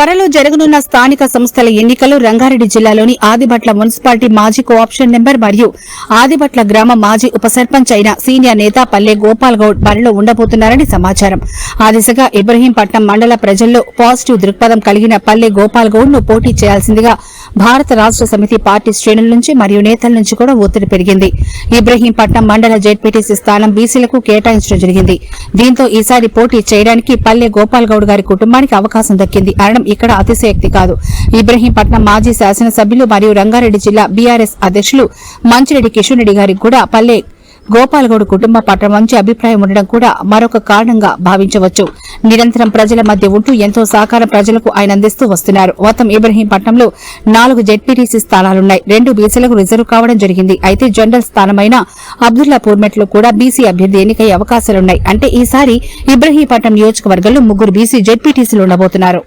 త్వరలో జరగనున్న స్థానిక సంస్థల ఎన్నికలు రంగారెడ్డి జిల్లాలోని ఆదిబట్ల మున్సిపాలిటీ మాజీ కోఆప్షన్ నెంబర్ మరియు ఆదిబట్ల గ్రామ మాజీ ఉప సర్పంచ్ అయిన సీనియర్ నేత పల్లె గోపాల్ గౌడ్ బరిలో ఉండబోతున్నారని సమాచారం. ఆ దిశగా ఇబ్రహీంపట్నం మండల ప్రజల్లో పాజిటివ్ దృక్పథం కలిగిన పల్లె గోపాల్ గౌడ్ను పోటీ చేయాల్సిందిగా భారత రాష్ట సమితి పార్టీ శ్రేణుల నుంచి మరియు నేతల నుంచి కూడా ఒత్తిడి పెరిగింది. ఇబ్రహీంపట్నం మండల జెడ్పీటీసీ స్థానం బీసీలకు కేటాయించడం జరిగింది. దీంతో ఈసారి పోటీ చేయడానికి పల్లె గోపాల్ గౌడ్ గారి కుటుంబానికి అవకాశం దక్కింది. అనడం ఇక్కడ అతిశయోక్తి కాదు. ఇబ్రహీంపట్నం మాజీ శాసనసభ్యులు మరియు రంగారెడ్డి జిల్లా బీఆర్ఎస్ అధ్యక్షులు మంచిరెడ్డి కిషన్ రెడ్డి గారికి కూడా పల్లె గోపాలగౌడ్ కుటుంబ పట్ల మంచి అభిప్రాయం ఉండడం కూడా మరొక కారణంగా భావించవచ్చు. నిరంతరం ప్రజల మధ్య ఉంటూ ఎంతో సహకారం ప్రజలకు ఆయన అందిస్తూ వస్తున్నారు. మొత్తం ఇబ్రహీంపట్నంలో నాలుగు జెడ్పీటీసీ స్థానాలున్నాయి. రెండు బీసీలకు రిజర్వ్ కావడం జరిగింది. అయితే జనరల్ స్థానమైన అబ్దుల్లాపూర్ మెట్లో కూడా బీసీ అభ్యర్థి ఎన్నికయ్యే అవకాశాలున్నాయి. అంటే ఈసారి ఇబ్రహీంపట్నం నియోజకవర్గంలో ముగ్గురు బీసీ జెడ్పీటీసీలు ఉండబోతున్నారు.